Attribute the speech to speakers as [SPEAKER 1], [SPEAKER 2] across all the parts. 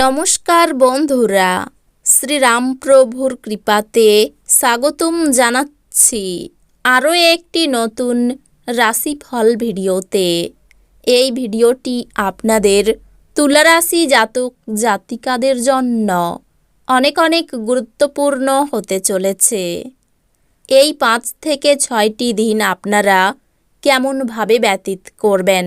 [SPEAKER 1] নমস্কার বন্ধুরা, শ্রীরামপ্রভুর কৃপাতে স্বাগতম জানাচ্ছি আরও একটি নতুন রাশিফল ভিডিওতে। এই ভিডিওটি আপনাদের তুলারাশি জাতক জাতিকাদের জন্য অনেক অনেক গুরুত্বপূর্ণ হতে চলেছে। এই পাঁচ থেকে ছয়টি দিন আপনারা কেমনভাবে ব্যতীত করবেন?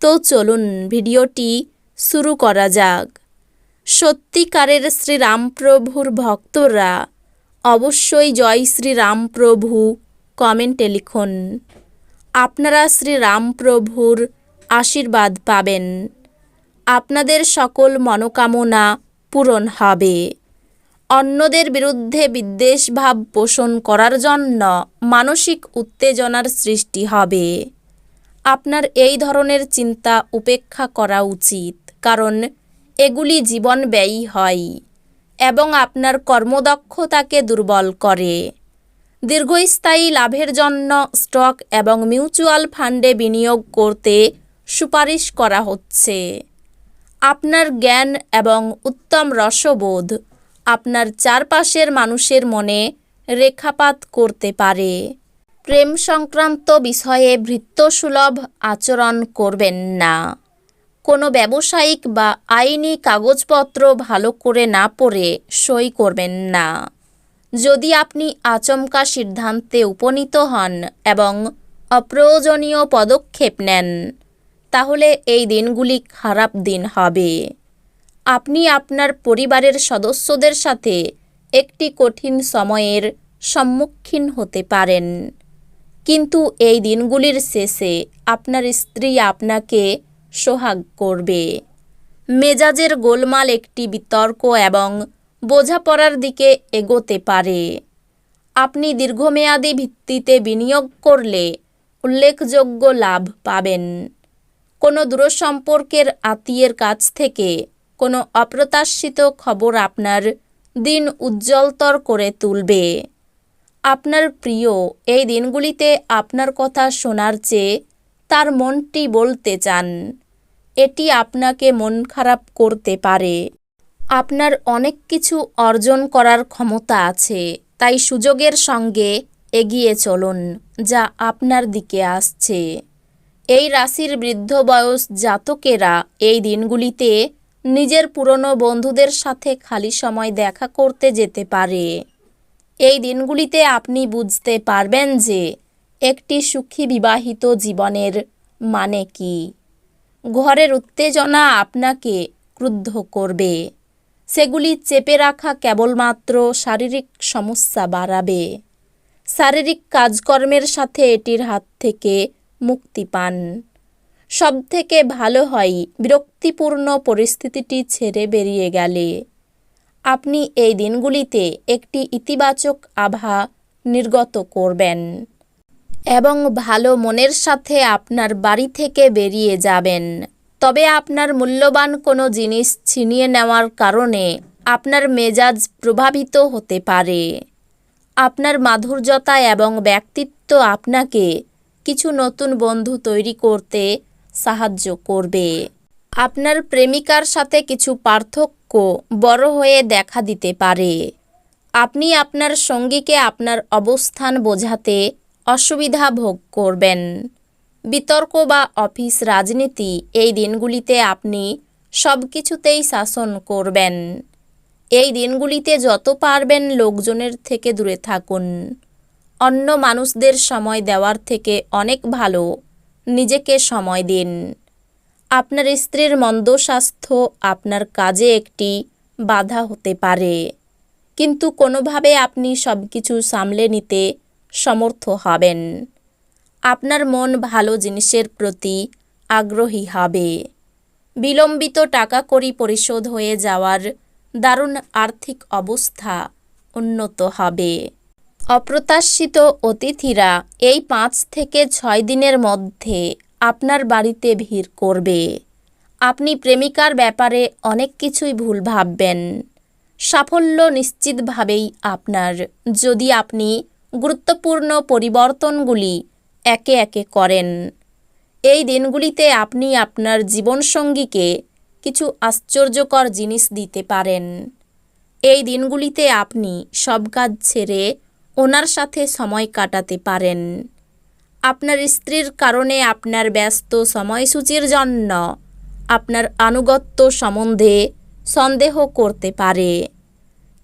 [SPEAKER 1] তো চলুন ভিডিওটি শুরু করা যাক। সত্যিকারের শ্রীরামপ্রভুর ভক্তরা অবশ্যই জয় শ্রীরামপ্রভু কমেন্টে লিখুন। আপনারা শ্রীরামপ্রভুর আশীর্বাদ পাবেন। আপনাদের সকল মনোকামনা পূরণ হবে। অন্যদের বিরুদ্ধে বিদ্বেষভাব পোষণ করার জন্য মানসিক উত্তেজনার সৃষ্টি হবে। আপনার এই ধরনের চিন্তা উপেক্ষা করা উচিত, কারণ এগুলি জীবন ব্যয়ী হয় এবং আপনার কর্মদক্ষতাকে দুর্বল করে। দীর্ঘস্থায়ী লাভের জন্য স্টক এবং মিউচুয়াল ফান্ডে বিনিয়োগ করতে সুপারিশ করা হচ্ছে। আপনার জ্ঞান এবং উত্তম রসবোধ আপনার চারপাশের মানুষের মনে রেখাপাত করতে পারে। প্রেম সংক্রান্ত বিষয়ে ভৃত্যসুলভ আচরণ করবেন না। কোনো ব্যবসায়িক বা আইনি কাগজপত্র ভালো করে না পড়ে সই করবেন না। যদি আপনি আচমকা সিদ্ধান্তে উপনীত হন এবং অপ্রয়োজনীয় পদক্ষেপ নেন, তাহলে এই দিনগুলি খারাপ দিন হবে। আপনি আপনার পরিবারের সদস্যদের সাথে একটি কঠিন সময়ের সম্মুখীন হতে পারেন। কিন্তু এই দিনগুলির শেষে আপনার স্ত্রী আপনাকে সোহাগ করবে। মেজাজের গোলমাল একটি বিতর্ক এবং বোঝাপড়ার দিকে এগোতে পারে। আপনি দীর্ঘমেয়াদী ভিত্তিতে বিনিয়োগ করলে উল্লেখযোগ্য লাভ পাবেন। কোনো দূরসম্পর্কের আত্মীয়ের কাছ থেকে কোনো অপ্রত্যাশিত খবর আপনার দিন উজ্জ্বলতর করে তুলবে। আপনার প্রিয় এই দিনগুলিতে আপনার কথা শোনার চেয়ে তার মনটি বলতে চান। এটি আপনাকে মন খারাপ করতে পারে। আপনার অনেক কিছু অর্জন করার ক্ষমতা আছে, তাই সুযোগের সঙ্গে এগিয়ে চলুন, যা আপনার দিকে আসছে। এই রাশির বৃদ্ধ বয়স জাতকেরা এই দিনগুলিতে নিজের পুরনো বন্ধুদের সাথে খালি সময় দেখা করতে যেতে পারে। এই দিনগুলিতে আপনি বুঝতে পারবেন যে একটি সুখী বিবাহিত জীবনের মানে কি। ঘরের উত্তেজনা আপনাকে ক্রুদ্ধ করবে। সেগুলি চেপে রাখা কেবলমাত্র শারীরিক সমস্যা বাড়াবে। শারীরিক কাজকর্মের সাথে এটির হাত থেকে মুক্তি পান। সব থেকে ভালো হয় বিরক্তিপূর্ণ পরিস্থিতিটি ছেড়ে বেরিয়ে গেলে। আপনি এই দিনগুলিতে একটি ইতিবাচক আভা নির্গত করবেন এবং ভালো মনের সাথে আপনার বাড়ি থেকে বেরিয়ে যাবেন। তবে আপনার মূল্যবান কোনো জিনিস ছিনিয়ে নেওয়ার কারণে আপনার মেজাজ প্রভাবিত হতে পারে। আপনার মাধুর্যতা এবং ব্যক্তিত্ব আপনাকে কিছু নতুন বন্ধু তৈরি করতে সাহায্য করবে। আপনার প্রেমিকার সাথে কিছু পার্থক্য বড় হয়ে দেখা দিতে পারে। আপনি আপনার সঙ্গীকে আপনার অবস্থান বোঝাতে অসুবিধা ভোগ করবেন। বিতর্ক বা অফিস রাজনীতি এই দিনগুলিতে আপনি সব কিছুতেই শাসন করবেন। এই দিনগুলিতে যত পারবেন লোকজনের থেকে দূরে থাকুন। অন্য মানুষদের সময় দেওয়ার থেকে অনেক ভালো। নিজেকে সময় দিন। আপনার স্ত্রীর মন্দ স্বাস্থ্য আপনার কাজে একটি বাধা হতে পারে। কিন্তু কোনোভাবে আপনি সব কিছু সামলে নিতে সমর্থ হবেন। আপনার মন ভালো জিনিসের প্রতি আগ্রহী হবে। বিলম্বিত টাকা কড়ি পরিশোধ হয়ে যাওয়ার দারুণ আর্থিক অবস্থা উন্নত হবে। অপ্রত্যাশিত অতিথিরা এই পাঁচ থেকে ছয় দিনের মধ্যে আপনার বাড়িতে ভিড় করবে। আপনি প্রেমিকার ব্যাপারে অনেক কিছুই ভুল ভাববেন। সাফল্য নিশ্চিতভাবেই আপনার। যদি আপনি গুরুত্বপূর্ণ পরিবর্তনগুলি একে একে করেন, এই দিনগুলিতে আপনি আপনার জীবনসঙ্গীকে কিছু আশ্চর্যকর জিনিস দিতে পারেন। এই দিনগুলিতে আপনি সব কাজ ছেড়ে ওনার সাথে সময় কাটাতে পারেন। আপনার স্ত্রীর কারণে আপনার ব্যস্ত সময়সূচির জন্য আপনার আনুগত্য সম্বন্ধে সন্দেহ করতে পারে।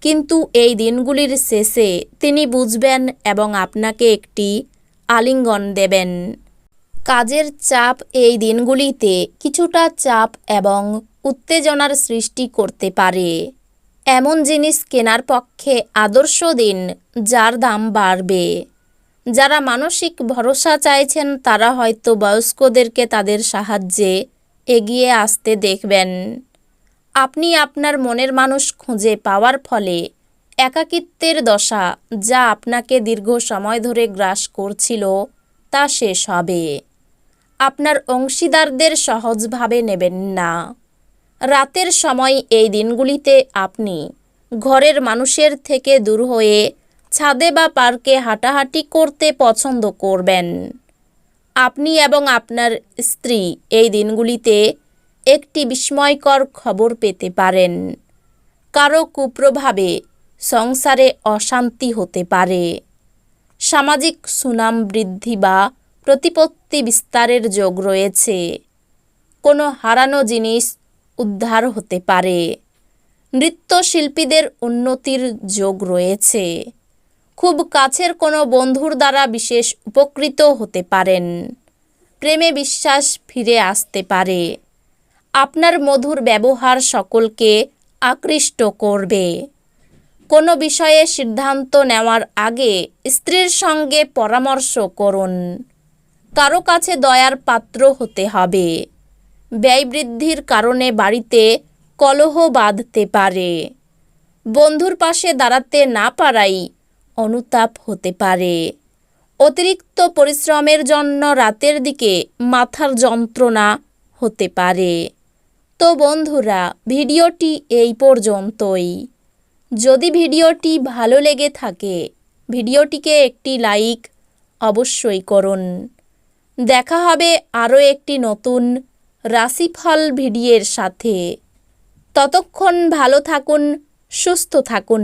[SPEAKER 1] কিন্তু এই দিনগুলির শেষে তিনি বুঝবেন এবং আপনাকে একটি আলিঙ্গন দেবেন। কাজের চাপ এই দিনগুলিতে কিছুটা চাপ এবং উত্তেজনার সৃষ্টি করতে পারে। এমন জিনিস কেনার পক্ষে আদর্শ দিন যার দাম বাড়বে। যারা মানসিক ভরসা চাইছেন, তারা হয়তো বয়স্কদেরকে তাদের সাহায্যে এগিয়ে আসতে দেখবেন। আপনি আপনার মনের মানুষ খুঁজে পাওয়ার ফলে একাকিত্বের দশা যা আপনাকে দীর্ঘ সময় ধরে গ্রাস করছিল, তা শেষ হবে। আপনার অংশীদারদের সহজভাবে নেবেন না। রাতের সময় এই দিনগুলিতে আপনি ঘরের মানুষের থেকে দূর হয়ে ছাদে বা পার্কে হাঁটাহাঁটি করতে পছন্দ করবেন। আপনি এবং আপনার স্ত্রী এই দিনগুলিতে একটি বিস্ময়কর খবর পেতে পারেন। কারও কুপ্রভাবে সংসারে অশান্তি হতে পারে। সামাজিক সুনাম বৃদ্ধি বা প্রতিপত্তি বিস্তারের যোগ রয়েছে। কোনো হারানো জিনিস উদ্ধার হতে পারে। নৃত্যশিল্পীদের উন্নতির যোগ রয়েছে। খুব কাছের কোনো বন্ধুর দ্বারা বিশেষ উপকৃত হতে পারেন। প্রেমে বিশ্বাস ফিরে আসতে পারে। আপনার মধুর ব্যবহার সকলকে আকৃষ্ট করবে। কোনো বিষয়ে সিদ্ধান্ত নেওয়ার আগে স্ত্রীর সঙ্গে পরামর্শ করুন। কারও কাছে দয়ার পাত্র হতে হবে। ব্যয় বৃদ্ধির কারণে বাড়িতে কলহ বাঁধতে পারে। বন্ধুর পাশে দাঁড়াতে না পারাই অনুতাপ হতে পারে। অতিরিক্ত পরিশ্রমের জন্য রাতের দিকে মাথার যন্ত্রণা হতে পারে। তো বন্ধুরা, ভিডিওটি এই পর্যন্তই। যদি ভিডিওটি ভালো লেগে থাকে, ভিডিওটিকে একটি লাইক অবশ্যই করুন। দেখা হবে আরও একটি নতুন রাশিফল ভিডিওর সাথে। ততক্ষণ ভালো থাকুন, সুস্থ থাকুন।